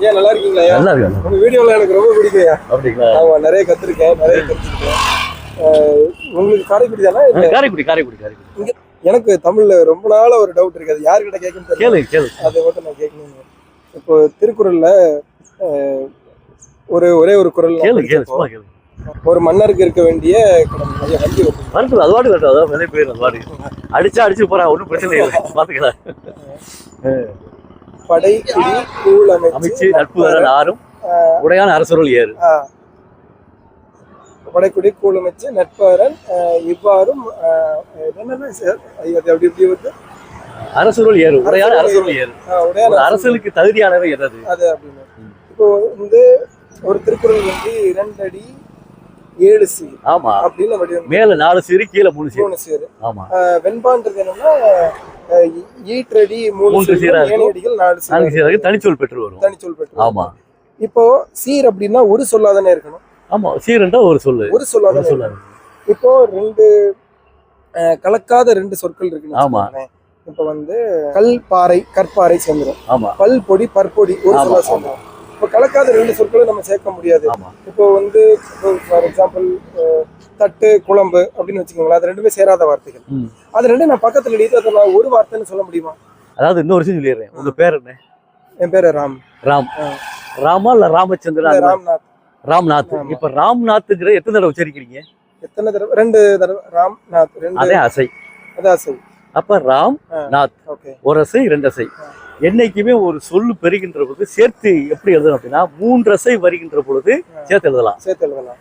ஏன் நல்லா இருக்கீங்களா? நல்லா இருக்கு உங்க வீடியோல எனக்கு ரொம்ப பிடிக்கும். அப்படிங்களா? ஆமா நிறைய கத்துருக்கேன் நிறைய அஹ், உங்களுக்கு காரைக்குடி தானே காரைக்குடி காரைக்குடி காரைக்குடி. எனக்கு தமிழ்ல ரொம்ப நாளா ஒரு டவுட் இருக்கு. அது யார்கிட்ட கேட்கணும் கேளு கேளு. அதை மட்டும் நான் கேட்கணும் இப்போ திருக்குறள்ல ஒரு ஒரே ஒரு நான் கேளு கேளு. ஒரு மன்னருக்கு இருக்க வேண்டிய வண்டி. வரட்டும் அது வாடு வரட்டும். அதான் வெளியே போயிடும் அது வாடு அடிச்சா அடிச்சு போறா ஒன்றும் பிரச்சனை இல்லை. பாத்துக்கலாம். படை குடி கூழ் அமைச்சு நட்பு வர ஆறும் உடையான அரசருள் ஏறு. படைக்குடி கூழ் அமைச்சு நட்பாரன் இவ்வாறும் அப்படி இப்படி வந்து அரசருள் ஏறு உடையான அரசருள் ஏறு. அரசனுக்கு தகுதியானவை எதாவது அது அப்படின்னு. இப்போ வந்து ஒரு திருக்குறள் வந்து இரண்டு அடி ஏழு சீர் ஆமா. அப்படின்னு மேல நாலு சீரு கீழே மூணு சீரு. மூணு சீர். ஆமா. வெண்பான்றது என்னன்னா ஈற்றடி மூன்று சீர். ஏனடிகள் நாலு நான்கு சீர் சீராக தனிச்சொல் பெற்று வரும் தனிச்சொல் பெற்று ஆமா. இப்போ சீர் அப்படின்னா ஒரு சொல்லாதானே இருக்கணும்? ஆமா. சீருண்டா ஒரு சொல்லு. ஒரு சொல்லாதானே ஒரு சொல்லு இருக்கணும். இப்போ ரெண்டு கலக்காத ரெண்டு சொற்கள் இருக்குன்னு ஆமா. இப்போ வந்து கல் பாறை கற்பாறை சேர்ந்துரும். ஆமா. பல் பொடி பற்பொடி ஒரு சொல்லா சேர்ந்துரும். இப்போ கலக்காத ரெண்டு சொற்களை நம்ம சேர்க்க முடியாது. இப்போ வந்து ஃபார் எக்ஸாம்பிள் தட்டு குழம்பு அப்படின்னு வச்சுக்கோங்களேன். அது ரெண்டுமே சேராத வார்த்தைகள். அது ரெண்டும் நான் பக்கத்துல எழுதி அதை நான் ஒரு வார்த்தைன்னு சொல்ல முடியுமா? அதாவது இன்னொரு விஷயம் சொல்லிடுறேன். உங்க பேர் என்ன? என் பேரு ராம். ராம். ராமா இல்ல ராமச்சந்திரன்? ராம்நாத். ராம்நாத். இப்ப ராம்நாத்ங்கிற எத்தனை தடவை உச்சரிக்கிறீங்க? எத்தனை தடவை? ரெண்டு தடவை. ராம்நாத். ரெண்டு. அதே அசை. அதான் சரி அப்ப ராம். நாத். ஓகே. ஒரு அசை ரெண்டு அசை. என்னைக்குமே ஒரு சொல்லு பெறுகின்ற பொழுது சேர்த்து எப்படி எழுதணும் அப்படின்னா மூன்று அசை வருகின்ற பொழுது சேர்த்து எழுதலாம். சேர்த்து எழுதலாம்.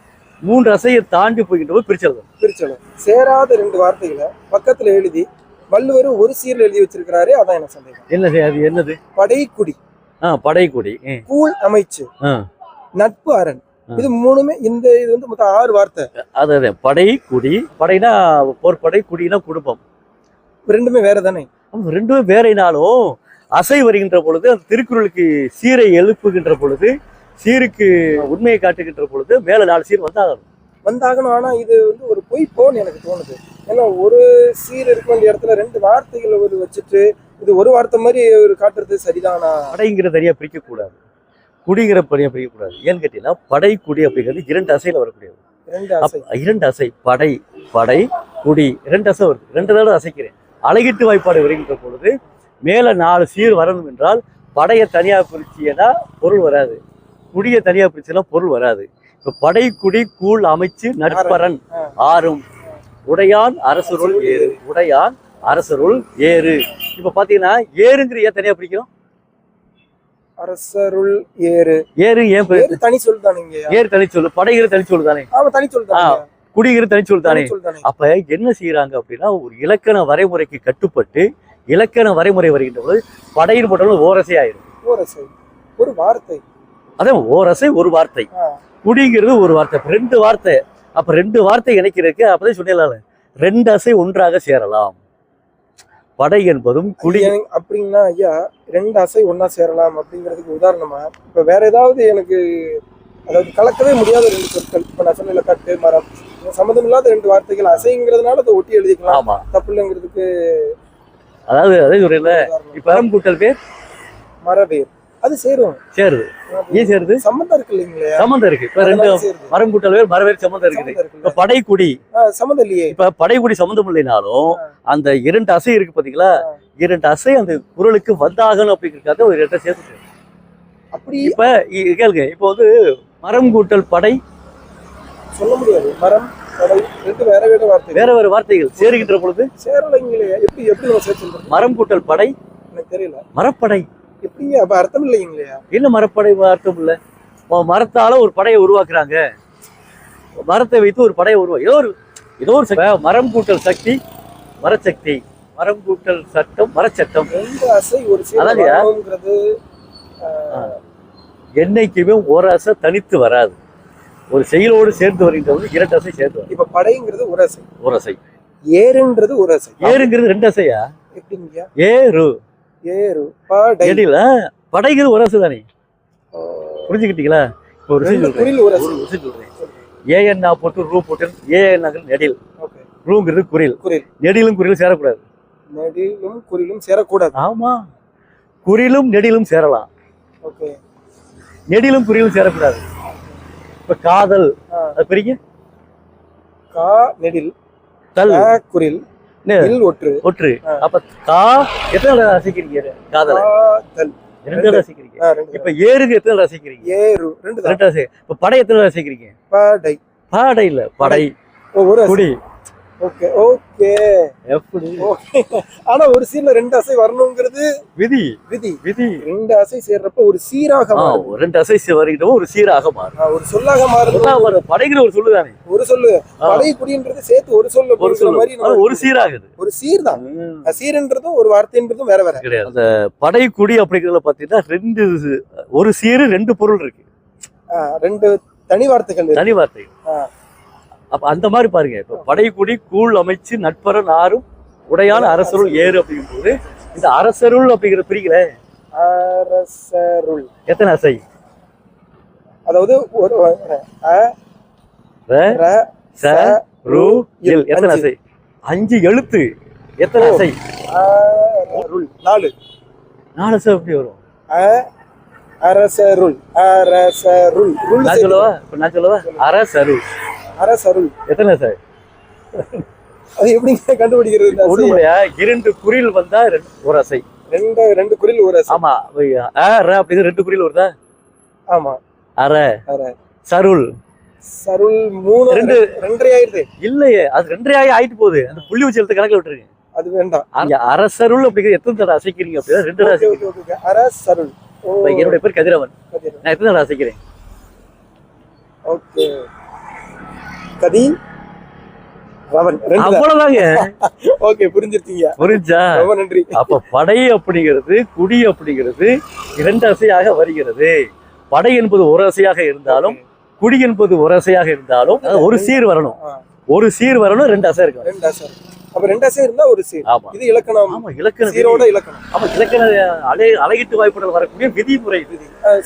மூன்று அசையை தாண்டி போகின்ற போது பிரிச்சு எழுதணும். பிரிச்சலும் சேராத ரெண்டு வார்த்தைகளை பக்கத்துல எழுதி வள்ளுவர் ஒரு சீர்ல எழுதி வச்சிருக்கிறாரு அதான் எனக்கு சந்தேகம். என்னது அது என்னது? படைக்குடி. ஆ படைக்குடி. கூழ் அமைச்சு. நட்பு அரண். இது மூணுமே இந்த இது வந்து மொத்தம் ஆறு வார்த்தை. அது அது படை குடி படைனா போர்படை குடினா குடும்பம். ரெண்டுமே வேற தானே? ரெண்டுமே வேறைனாலும் அசை வருகின்ற பொழுது அந்த திருக்குறளுக்கு சீரை எழுப்புகின்ற பொழுது சீருக்கு உண்மையை காட்டுகின்ற பொழுது மேல நாலு சீர் வந்தாகணும். வந்தாகணும். ஆனா இது வந்து ஒரு பொய் போன்னு எனக்கு தோணுது. ஏன்னா ஒரு சீர் இருக்க வேண்டிய இடத்துல ரெண்டு வார்த்தைகளை ஒரு வச்சுட்டு இது ஒரு வார்த்தை மாதிரி ஒரு காட்டுறது சரிதானா? படைங்கிற தனியா பிரிக்க கூடாது குடிங்கிற தனியா பிரிக்க கூடாது ஏன்னு கேட்டீங்கன்னா படை குடி அப்படிங்கிறது இரண்டு அசையில வரக்கூடியது. இரண்டு அசை. படை படை குடி இரண்டு அசை வருது. ரெண்டு தடவை அசைக்கிறேன். அழகிட்டு வாய்ப்பாடு வருகின்ற பொழுது மேல நாலு சீர் வரணும் என்றால் படையை தனியா பிரிச்சியனா பொருள் வராது. குடியை தனியா பிரிச்சுனா பொருள் வராது. இப்ப படை குடி கூழ் அமைச்சு நட்பரன். ஆறும். உடையான் அரசருள் ஏறு. உடையான் அரசருள் ஏறு. இப்ப பாத்தீங்கன்னா ஏறுங்கிற ஏன் தனியா பிரிக்கும் அரசருள் ஏறு. ஏறு ஏன் தனி சொல் தானேங்க ஏறு தனி சொல்லு படைகிற தனி சொல்லு தானே. தனி சொல் தானே குடிகிற தனி சொல்லு தானே. தனி சொல் தானே. அப்ப என்ன செய்யறாங்க அப்படின்னா ஒரு இலக்கண வரைமுறைக்கு கட்டுப்பட்டு இலக்கண வரைமுறை வருகின்ற போது படையின் போட்டாலும் ஓரசை ஆயிரும் ஓரசை ஒரு வார்த்தை. அதான் ஓரசை ஒரு வார்த்தை. குடிங்கிறது ஒரு வார்த்தை. ரெண்டு வார்த்தை. அப்ப ரெண்டு வார்த்தை இணைக்கிறதுக்கு அப்பதான் சொன்னேன் ரெண்டு அசை ஒன்றாக சேரலாம். படை என்பதும் குடி அப்படின்னா ஐயா ரெண்டு அசை ஒண்ணா சேரலாம் அப்படிங்கிறதுக்கு உதாரணமா இப்ப வேற ஏதாவது எனக்கு அதாவது கலக்கவே முடியாத ரெண்டு சொற்கள். இப்ப நான் சொன்ன தட்டு மரம். சம்மந்தம் இல்லாத ரெண்டு வார்த்தைகள் அசைங்கிறதுனால அதை ஒட்டி எழுதிக்கலாம். தப்பு இல்லைங்கிறதுக்கு அதாவது அதே உதாரணம். இப்ப மரம் கூட்டல் பேர் மரவேர் அது சேரும். சேருது. ஏன் சேருது? சம்மந்தம் இருக்கு இல்லைங்களா. சம்மந்தம் இருக்கு. இப்ப ரெண்டு அதனால சேருது. மரம் கூட்டல் பேர் மரவேர் சம்மந்தம் இருக்குது? இப்ப படைக்குடி. சம்மந்தம் இல்லையே. இப்ப படைக்குடி சம்மந்தம் இல்லைனாலும் அந்த இரண்டு அசை இருக்கு பாத்தீங்களா. இரண்டு அசை அந்த குரலுக்கு வந்தாகணும் அப்படிங்கிறதுக்காக ஒரு இடத்த சேர்த்து அப்படி இப்ப கேளுங்க. இப்ப வந்து மரம் கூட்டல் படை சொல்ல முடியாது. மரம் வேற வேற வார்த்தை வேற வேற வார்த்தைகள் சேருகின்ற பொழுது சேரலைங்களே எப்படி எப்படி மரம் கூட்டல் படை. எனக்கு தெரியல. மரப்படை. எப்படிங்க அப்ப அர்த்தம் இல்லைங்களா? என்ன மரப்படை அர்த்தம் இல்ல? மரத்தால ஒரு படையை உருவாக்குறாங்க. மரத்தை வைத்து ஒரு படையை உருவா ஏதோ ஒரு ஏதோ ஒரு. மரம் கூட்டல் சக்தி மரசக்தி மரம் கூட்டல் சட்டம் மரச்சட்டம். வரணுங்கிறது என்னைக்குமே ஒரு அசை தனித்து வராது. ஒரு செயலோடு சேர்ந்து வருகின்ற போது இரண்டு அசை சேர்ந்து வரும். இப்ப படைங்கிறது ஒரு அசை. ஏறுன்றது ஒரு அசை. ஏறுங்கிறது ரெண்டு அசையா? எப்படிங்கய்யா? ஏறு. ஏறு படை. எடில படைங்கிறது ஒரு அசை தானே புரிஞ்சுக்கிட்டீங்களா? இப்போ ஒரு விஷயம் ரெண்டு சொல்றேன். ஏஎன்னா போட்டு ரூ போட்டு ஏஎன்னாக்கள் நெடில். ஓகே. ரூங்கிறது குரில். குறில் நெடிலும் குரிலும் சேரக்கூடாது. நெடிலும் குறிலும் சேரக்கூடாது. ஆமா. குறிலும் நெடிலும் சேரலாம். ஓகே. நெடிலும் குறிலும் சேரக்கூடாது. இப்ப காதல். அது பிரிங்க. கா நெடில். தல். க குறில் நெ- இல் ஒற்று. ஒற்று. அப்ப கா எத்தனை தடவை ரசிக்கிறீங்க காதலை? காதல் ரெண்டு தடவை ரசிக்கிறீங்க. இப்ப ஏறுக்கு எத்தனை தடவை ரசிக்கிறீங்க? ஏறு. ரெண்டு ரெண்டு ரசி இப்ப படை எத்தனை தடவை ரசிக்கிறீங்க? படை. படை. இல்ல படை ஒரு. குடி. ஓகே ஓகே எப்படி? ஓகே ஆனா ஒரு சீன்ல ரெண்டு அசை வரணுங்கிறது விதி. விதி. விதி. ரெண்டு அசை சேர்றப்ப ஒரு சீராக மாறும். ரெண்டு அசை வருகிட்டவும் ஒரு சீராக மாறும். ஒரு சொல்லாக அதான் ஒரு படைங்கிற ஒரு சொல்லுதானே ஒரு சொல்லு. ஆ. படை குடின்றது சேர்த்து ஒரு சொல் ஒரு சொல்லு. மாதிரி ஒரு சீராகுது. ஒரு சீர் தான். சீர்ன்றதும் ஒரு வார்த்தைன்றதும் வேற வேற. கிடையாது. அந்த படை குடி அப்படிங்கிறதுல பாத்தீங்கன்னா ரெண்டு ஒரு சீரு ரெண்டு பொருள் இருக்கு. ரெண்டு தனி வார்த்தைகள். தனி வார்த்தை ஆ. அப்ப அந்த மாதிரி பாருங்க. இப்ப படைக்குடி கூழ் அமைச்சு நட்பர நாரும் உடையான அரசருள் ஏறு அப்படிங்கும்போது இந்த அரசருள் அப்படிங்கிற பிரிக்கல அரசருள். எத்தனை அசை? அதாவது ஒரு எத்தனை. அசை? அஞ்சு எழுத்து. எத்தனை. அசை? நாலு. நாலு அசை எப்படி வரும்? அரசருள். அரசருள். ருள் நான். சொல்லவா? நான் சொல்லவா? அரசருள். அரசருள். எத்தனை அசை அது எப்படிங்க கண்டுபிடிக்கிறது? ஒண்ணுமையா இரண்டு குறில் வந்தா ரெண்டு- ஒரு அசை. ரெண்டு ரெண்டு குரில் ஒரு அசை. ஆமா அ, ர அப்படிங்கிற ரெண்டு குறில் வருதா? ஆமா. அர அர. சருள். சருள் மூணு ரெண்டு. ரெண்டரை ஆயிடுது. இல்லையே அது ரெண்டரை ஆகி ஆயிட்டு போகுது. அந்த புள்ளி வச்சு எழுத்து கணக்குல விட்டுருங்க. அது வேண்டாம். அரசருள் அப்படிங்கிற எத்தனை தடவை அசைக்கிறீங்க அப்படின்னா ரெண்டு தடவை. அரசருள் என்னுடைய பேர் கதிரவன். கதிர். நான் எத்தனை தடவை அசைக்கிறேன்? ஓகே. கதி ரவன். ரெண்டு தான். அவ்வளவுதாங்க. ஓகே புரிஞ்சிருக்கீங்க புரிஞ்சா? ரொம்ப நன்றி. அப்ப படை அப்படிங்கிறது குடி அப்படிங்கிறது இரண்டு அசையாக வருகிறது. படை என்பது ஒரு அசையாக இருந்தாலும் குடி என்பது ஒரு அசையாக இருந்தாலும் ஒரு சீர் வரணும். ஒரு சீர் வரணும் ரெண்டு அசை இருக்கணும். ரெண்டு அசை அப்ப ரெண்டு அசை இருந்தா ஒரு சீர். ஆமா. இது இலக்கணம். ஆமா இலக்கண சீரோட இலக்கணம். ஆமா இலக்கண அலை அலையிட்டு வாய்ப்புகள் வரக்கூடிய விதிமுறை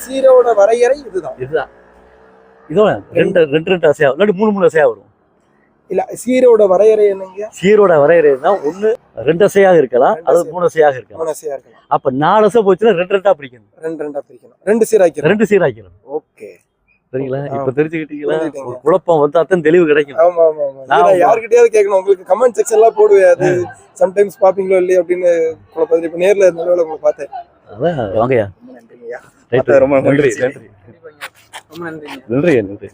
சீரோட வரையறை இதுதான். இதுதான். இதோ ரெண்டு ரெண்டு ரெண்டு அசையா இல்லாட்டி மூணு மூணு அசையா வரும். இல்ல சீரோட வரையறை என்னங்க? சீரோட வரையறைனா ஒண்ணு ரெண்டு அசையாக இருக்கலாம் அது. மூணு அசையாக இருக்கலாம். மூணு அசையா இருக்கலாம். அப்ப நாலு அசை போச்சுன்னா ரெண்டு ரெண்டா பிடிக்கணும். ரெண்டு ரெண்டா பிரிக்கணும் ரெண்டு சீராக்கிறோம் ரெண்டு சீராக்கணும் ஓகே. சரிங்களா. இப்ப தெரிஞ்சுக்கிட்டீங்களா. ஒரு குழப்பம் வந்தா தான் தெளிவு கிடைக்கும். ஆமா ஆமா ஆமா. நான் யார்கிட்டயாவது கேட்கணும். உங்களுக்கு கமெண்ட் செக்ஷன்லாம் போடுவேன். அது சம்டைம்ஸ் பாப்பீங்களோ இல்லையா அப்படின்னு குழப்பம். இப்ப நேர்ல நல்ல உங்களை பார்த்தேன். அதான் வாங்கய்யா. ரொம்ப நன்றி. நன்றி. நன்றி. நன்றி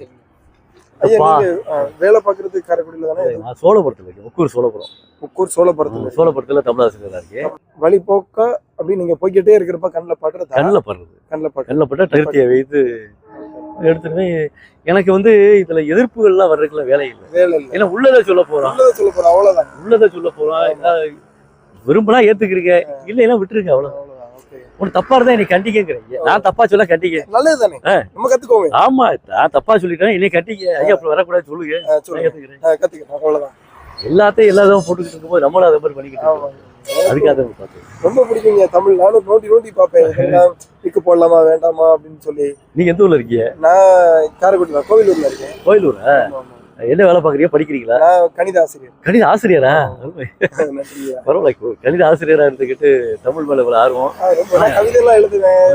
வேலை பாக்குறது காரைக்குடியில தானே? நான் சோழபுரத்துல இருக்கேன். முக்கூர் சோழபுரம். முக்கூர் சோழபுரத்துல சோழபுரத்துல தமிழாசிரியரா இருக்கேன். வழி போக்க அப்படி நீங்க போய்கிட்டே இருக்கிறப்ப கண்ணில் படுறதா? கண்ணில் படுறது. கண்ணில் பட்டு கண்ணில் பட்டா நிறுத்தியை வைத்து? எடுத்துட்டு எனக்கு வந்து இதுல எதிர்ப்புகள்லாம் வர்றதுக்குள்ள வேலை இல்லை. வேலை இல்லை. ஏன்னா உள்ளதை சொல்ல போறோம் உள்ளதை சொல்ல போறோம் அவ்வளவுதான். உள்ளதை சொல்ல போறோம் விரும்பினா ஏத்துக்கிறீங்க இல்லைன்னா விட்டுருங்க அவ்வளவு உனக்கு தப்பா இருந்தா என்னை கண்டிக்கங்கிறீங்க நான் தப்பா சொல்ல கண்டிக்க நல்லது தானே. நம்ம கத்துக்கோங்க ஆமா நான் தப்பா சொல்லிட்டேன் என்னை கட்டிக்க ஐயா அப்புறம் வரக்கூடாது சொல்லுங்க. கத்துக்கிறோம் அவ்வளவுதான். எல்லாத்தையும் எல்லாத்தையும் போட்டுக்கிட்டு இருக்கும்போது நம்மளும் அதை மாதிரி பண்ணிக்கிட்டு. அதுக்காக ரொம்ப பிடிக்குங்க. தமிழ். நானும் நோண்டி நோண்டி பார்ப்பேன். பிக்கு போடலாமா வேண்டாமா அப்படின்னு சொல்லி. நீங்க எந்த ஊர்ல இருக்கீங்க? நான் காரைக்குடியில் கோவிலூர்ல இருக்கேன். கோயிலூரா. என்ன வேலை பாக்குறீங்க படிக்கிறீங்களா? கணித ஆசிரியர். கணித ஆசிரியரா? பரவாயில்ல கணித ஆசிரியரா இருந்துக்கிட்டு தமிழ் மேல இவ்வளவு ஆர்வம். ரொம்ப நான் கவிதைலாம் எழுதுவேன்.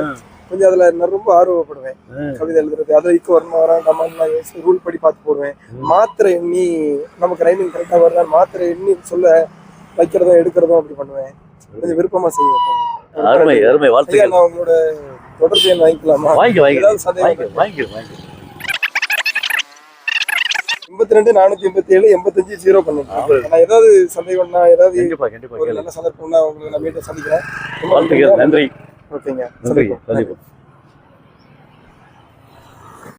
கொஞ்சம் அதுல நான் ரொம்ப ஆர்வப்படுவேன். கவிதை எழுதுறது. அதுல இக்கு வரணும் வரான் ரூல் படி பார்த்து போடுவேன். மாத்திரை எண்ணி நமக்கு ரைமிங் கரெக்டா வருதா மாத்திரை எண்ணி சொல்ல வைக்கிறதும் எடுக்கிறதும் அப்படி பண்ணுவேன். கொஞ்சம் விருப்பமா செய்வேன். அருமை அருமை. வாழ்த்துக்கள். நான் உங்களோட தொடர்பு வாங்கிக்கலாமா? சந்தேகம் வாங்கிக்க வாங்கிக்க வாங்கிக்க. எண்பத்தி ரெண்டு நானூத்தி எண்பத்தி ஏழு எண்பத்தஞ்சு ஜீரோ பண்ணிருக்கேன் நான் ஏதாவது சந்தேகம்னா ஏதாவது ஒரு நல்ல சந்தர்ப்பம்னா உங்களுக்கு நான் மீண்டும் சந்திக்கிறேன். நன்றி. ஓகேங்க. நன்றி சந்திப்போம்.